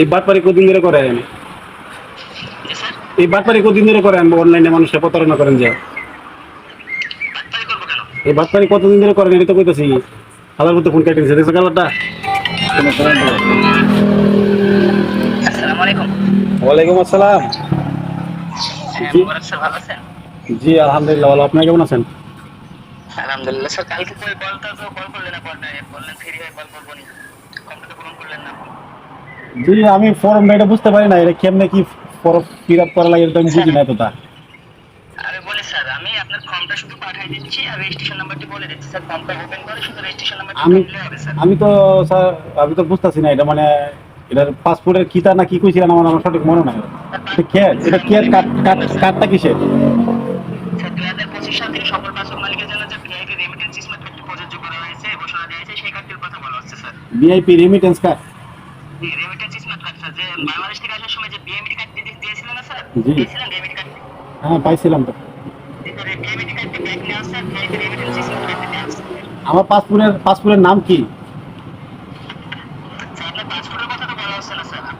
এই বাটপারি কদিন ধরে করেন এই বাটপারি কদিন ধরে করেন অনলাইনে মানুষের প্রতারণা করেন যে। এই বাটপারি কতদিন ধরে করেন এটা তো কইতাছি। হাজার মতো ফোন কেটে দেখছ কালারটা? ওয়ালাইকুম আসসালাম। জি। আলহামদুলিল্লাহ, ভালো। আপনি কেমন আছেন? আলহামদুলিল্লাহ, স্যার, কালকে তো কল করলেন না ফ্রি হয়ে কল করব নি। কমপ্লিট করলেন না। আমি ফর্মটা এটা বুঝতে পারি না এটা কেমনে কি ফর্ম ফিল আপ করা লাগে এটা আমি বুঝি না এতটা। আরে বলি স্যার আমি আপনার ফর্মটা শুধু পাঠিয়ে দিচ্ছি আর রেজিস্ট্রেশন নাম্বারটি বলে দিচ্ছি। স্যার ফর্মটা ওপেন করে শুধু রেজিস্ট্রেশন নাম্বারটি আমি তো স্যার আমি তো বুঝতেছি না এটা মানে এটার পাসপোর্টের কিতা না কি কইছিলেন আমার আমার সঠিক মনে নাই। এটা কে এটা কে কার্ড কার্ডটা কিসের? স্যার দুই হাজার পঁচিশ সাল থেকে সকল পাসপোর্ট মালিকের জন্য যে ভিআইপি রেমিটেন্স স্মার্ট কার্ডটি প্রযোজ্য করা হয়েছে ঘোষণা দেওয়া হয়েছে সেই কার্ডটির কথা বলা হচ্ছে স্যার। ভিআইপি রেমিটেন্স কার্ড জি রেমিটেন্স স্মার্ট কার্ড স্যার যে বাংলাদেশ থেকে আসার সময় যে বিএমডি কার্ড দিয়েছিলেন না স্যার? দিয়েছিলেন রেমিটি কার্ড হ্যাঁ পাইছিলাম তো। আমার পাসপোর্টের পাসপোর্টের নাম কি?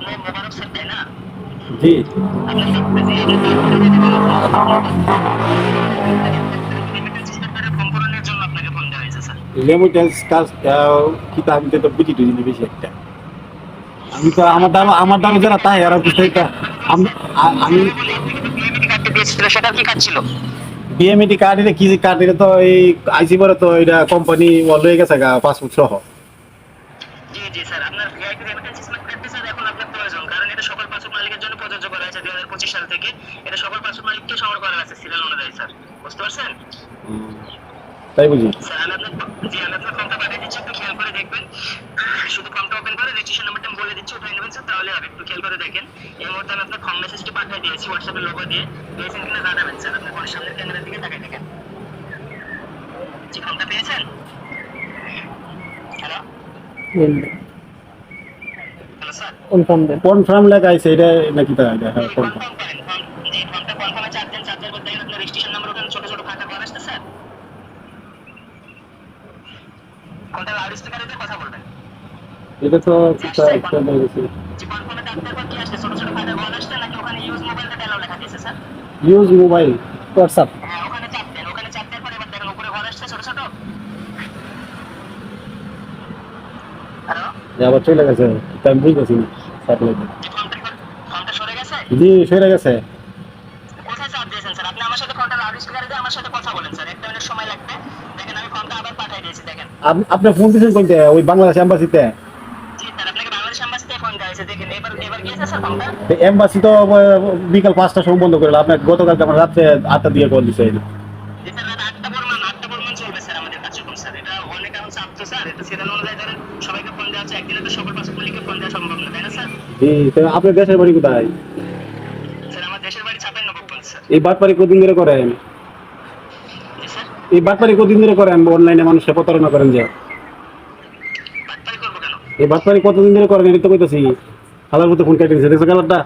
তো জি। রেমিটেন্স কার্ড কিতা আমি তো বুঝি বেশি একটা। আমি আমার যারা তাই আর এটা আমি আমি সেটা কি কার্ড ছিল বিএমইটি কার্ড এটা কি কার্ড এটা তো এই আইসি পরে তো এটা কোম্পানি বন্ধ হয়ে গেছে গা পাসপোর্ট সহ। জি জি স্যার আপনার ভিআইপি রেমিটেন্স কার্ডটি স্যার এখন আপনার প্রয়োজন কারণ এটা সকল পাসপোর্ট মালিকের জন্য প্রযোজ্য করা হয়েছে দুই হাজার পঁচিশ সাল থেকে এটা সকল পাসপোর্ট মালিককে সংগ্রহ করা আছে সিরিয়াল অনুযায়ী স্যার বুঝতে পারছেন তাই বুঝি। স্যার আমি আপনার জি আমি আপনার ফর্মটা পাঠিয়ে দিচ্ছি একটু খেয়াল করে দেখবেন শুধু ফর্মটা ওপেন করে রেজিস্ট্রেশন নাম্বারটা আমি বলে দিচ্ছি ওটাই নেবেন স্যার তাহলে হবে। একটু খেয়াল করে দেখেন। এই মুহূর্তে আমি আপনার ফর্ম মেসেজটি পাঠিয়ে দিয়েছি হোয়াটসঅ্যাপের লোগো দিয়ে। পেয়েছেন কিনা জানাবেন স্যার আপনি ফোনের সামনের ক্যামেরার দিকে তাকাই দেখেন। জি ফর্মটা পেয়েছেন? হ্যালো হ্যালো স্যার কনফার্ম লেখা আছে এটা নাকি তা এটা হ্যাঁ কনফার্ম কনফার্ম ফর্ম জি ফর্মটা কনফার্মে চাপ দেন চাপ দেওয়ার পর দেখেন আপনার রেজিস্ট্রেশন নাম্বার ওখানে ছোট ছোট ফাঁকা ঘর আসছে স্যার ফোনটা লাউড স্পিকারে দিয়ে কথা বলবেন? এটা তো ইউজ মোবাইল হোয়াটসঅ্যাপ হ্যাঁ আবার চলে গেছে আমি বুঝতেছি স্যাটেলাইটে জি সরে গেছে। সরে গেছে কোথায় চাপ দিয়েছেন স্যার আপনি আমার সাথে ফোনটা লাউড দিয়ে আমার সাথে কথা বলেন স্যার একটা মিনিট সময় লাগবে দেখেন আমি ফর্মটা আবার পাঠিয়ে দিয়েছি দেখেন আপ- আপনি ফোন দিয়েছেন কোনটা? ওই বাংলাদেশ এম্বাসিতে জি স্যার আপনাকে বাংলাদেশ এম্বাসি তো বিকাল পাঁচটার সময় বন্ধ করল। আপনার গতকালকে আমার রাত্রে আটটা দিয়ে কল তো আপনার দেশের বাড়ি কোথায়? এই বাটপারি কদিন ধরে করেন? এই বাটপারি কদিন ধরে করেন? অনলাইনে মানুষের প্রতারণা করেন যে। এই বাটপারি কতদিন ধরে করেন? এটা তো কইতাছি। হাজার মতো ফোন কেটে দিচ্ছে দেখছ কালারটা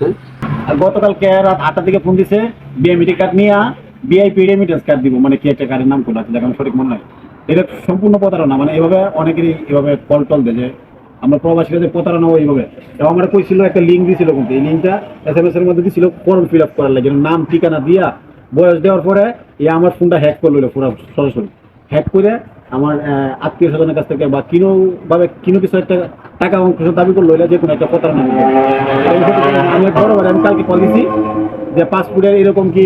হ্যাঁ? আর গতকালকে রাত আটটার দিকে ফোন দিছে বিএমইটি কার্ড নিয়ে, বিআইপি রেমিটেন্স কার্ড দিব। মানে কি একটা কার্ডের নাম কোনটা আছে, দেখেন সঠিক মনে নাই। এটা সম্পূর্ণ প্রতারণা। মানে এভাবে অনেকেরই এভাবে কল টল দেয় যে, আমরা প্রবাসীরা যে প্রতারণা হয় এইভাবে। এবং আমরা কইছিল, একটা লিঙ্ক দিছিল কিন্তু। এই লিঙ্কটা এস এম এস এর মধ্যে দিছিল ফর্ম ফিল আপ করার লাগে। নাম, ঠিকানা দিয়া, বয়স দেওয়ার পরে এই আমার ফোনটা হ্যাক করল পুরো সরাসরি। হ্যাক করে আমার আত্মীয় স্বজনের কাছ থেকে বা কিনো ভাবে কিনো কিছু একটা টাকা অঙ্ক দাবি করল, এটা যে কোনো একটা প্রতারণা। আমি বরাবর আমি কালকে কল দিছি যে পাসপোর্টের এরকম কি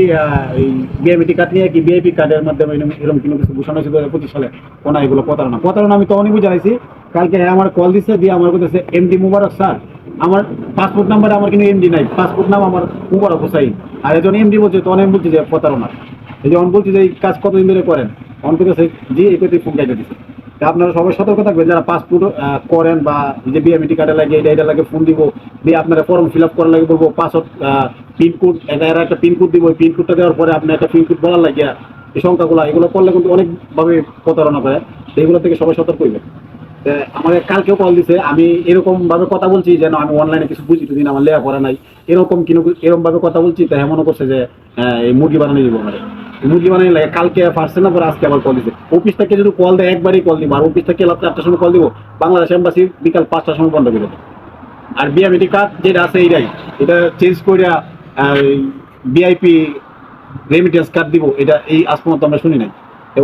এই বিএমটি কার্ড নিয়ে কি বিআইপি কার্ডের মাধ্যমে এরকম কোনো কিছু ঘোষণা হয়েছে দু হাজার পঁচিশ সালে? কোনা এগুলো প্রতারণা। প্রতারণা আমি তো অনেক জানাইছি। কালকে হ্যাঁ আমার কল দিচ্ছে দিয়ে আমার বলতেছে এমডি মুবারক স্যার, আমার পাসপোর্ট নাম্বার আমার কিন্তু এমডি নাই। পাসপোর্ট নাম আমার মুবারক হোসাইন। আর একজন এমডি বলছে, তো অনেক বলছে যে প্রতারণা। এই যে বলছি যে এই কাজ কতদিন ধরে করেন? অন করতেছে জি এই করতে ফোন দিচ্ছে আপনারা সবাই সতর্ক থাকবেন, যারা পাসপোর্ট করেন বা যে বিএমটি কার্ডে লাগে, এটা এটা লাগে ফোন দিব, দিয়ে আপনারা ফর্ম ফিল আপ করার লাগে বলব পাসওয়ার্ড পিনকোড এটা এরা একটা পিনকোড দিব, ওই পিনকোডটা দেওয়ার পরে আপনি একটা পিনকোড বলার লাগে, এই সংখ্যাগুলো, এগুলো করলে কিন্তু অনেকভাবে প্রতারণা করে। তো এগুলো থেকে সবাই সতর্ক হইবেন। আমাকে কালকেও কল দিছে, আমি এরকম ভাবে কথা বলছি যেন আমি অনলাইনে কিছু বুঝি টুঝি না আমার লেখা পড়া নাই, এরকম কিনো এরকম ভাবে কথা বলছি, তো এমনও করছে যে এই মুরগি বানানো দিব আমার কালকে পারছে না, পরে আজকে কল অফিস থেকে যদি কল দেয়, একবারই কল দিব। আর অফিস থেকে সময় কল দিব। বাংলাদেশ এম্বাসি বিকাল পাঁচটার সময় বন্ধ করে আর কার্ড যেটা আছে, এইটাই। এটা চেঞ্জ বিআইপি রেমিটেন্স কার্ড দিব। এটা এই আজ পর্যন্ত আমরা শুনি নাই।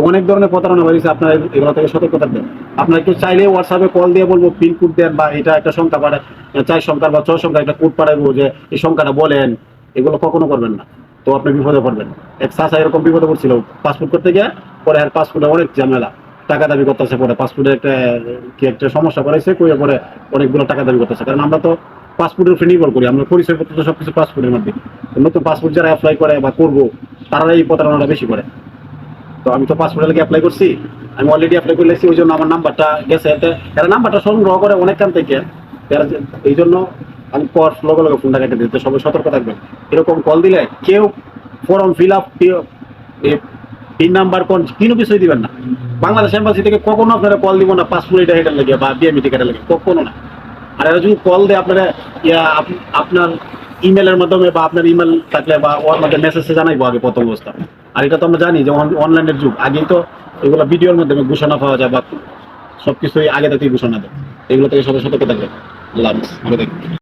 অনেক ধরনের প্রতারণা হয়েছে আপনারা এগুলো থেকে সতর্ক থাকবেন। আপনারা চাইলে হোয়াটসঅ্যাপে কল দিয়ে বলব পিন কোড দেন, বা এটা একটা সংখ্যা পাঠায়, চার সংখ্যার বা ছয় সংখ্যা একটা কোড পাঠাবো যে, এই সংখ্যাটা বলেন। এগুলো কখনো করবেন না। তো আপনি বিপদে পড়বেন। এক চাষা এরকম বিপদে পড়ছিল, পাসপোর্ট করতে গিয়ে পরে আর পাসপোর্টে অনেক ঝামেলা। টাকা দাবি করতেছে পরে, পাসপোর্টে একটা, কি একটা সমস্যা করেছে কইয়া পরে অনেকগুলো টাকা দাবি করতেছে। কারণ আমরা তো পাসপোর্টের উপরে নির্ভর করি, আমরা পরিচয় পত্র তো সবকিছু পাসপোর্টের মধ্যে। নতুন পাসপোর্ট যারা অ্যাপ্লাই করে বা করব তারা এই প্রতারণাটা বেশি করে। তো আমি তো পাসপোর্টের লাগে অ্যাপ্লাই করছি, আমি অলরেডি অ্যাপ্লাই করে লেছি ওই জন্য আমার নাম্বারটা গেছে। এরা নাম্বারটা সংগ্রহ করে অনেক কান থেকে এই জন্য আমি পর লগে লগে ফোনটা কেটে দিতে সবাই সতর্ক থাকবেন। এরকম কল দিলে কেউ form fill up pin number কোন কিছুই দিবেন না। বাংলাদেশ এম্বাসি থেকে কখনো আপনারা কল দিব না পাসপোর্ট এটা লাগে বা বিএমই লাগে, কখনো না। আর এরা যদি কল দেয় আপনারা, ইয়া আপনার ইমেলের মাধ্যমে বা আপনার ইমেল থাকলে বা ওর মধ্যে মেসেজে জানাইবো আগে প্রথম অবস্থা। আর এটা তো আমরা জানি যে অনলাইনের যুগ, আগেই তো এগুলো ভিডিওর মাধ্যমে ঘোষণা পাওয়া যায় বা সবকিছুই আগে থেকেই ঘোষণা দেয়। এগুলো থেকে সবাই সতর্ক থাকবে আল্লাহ।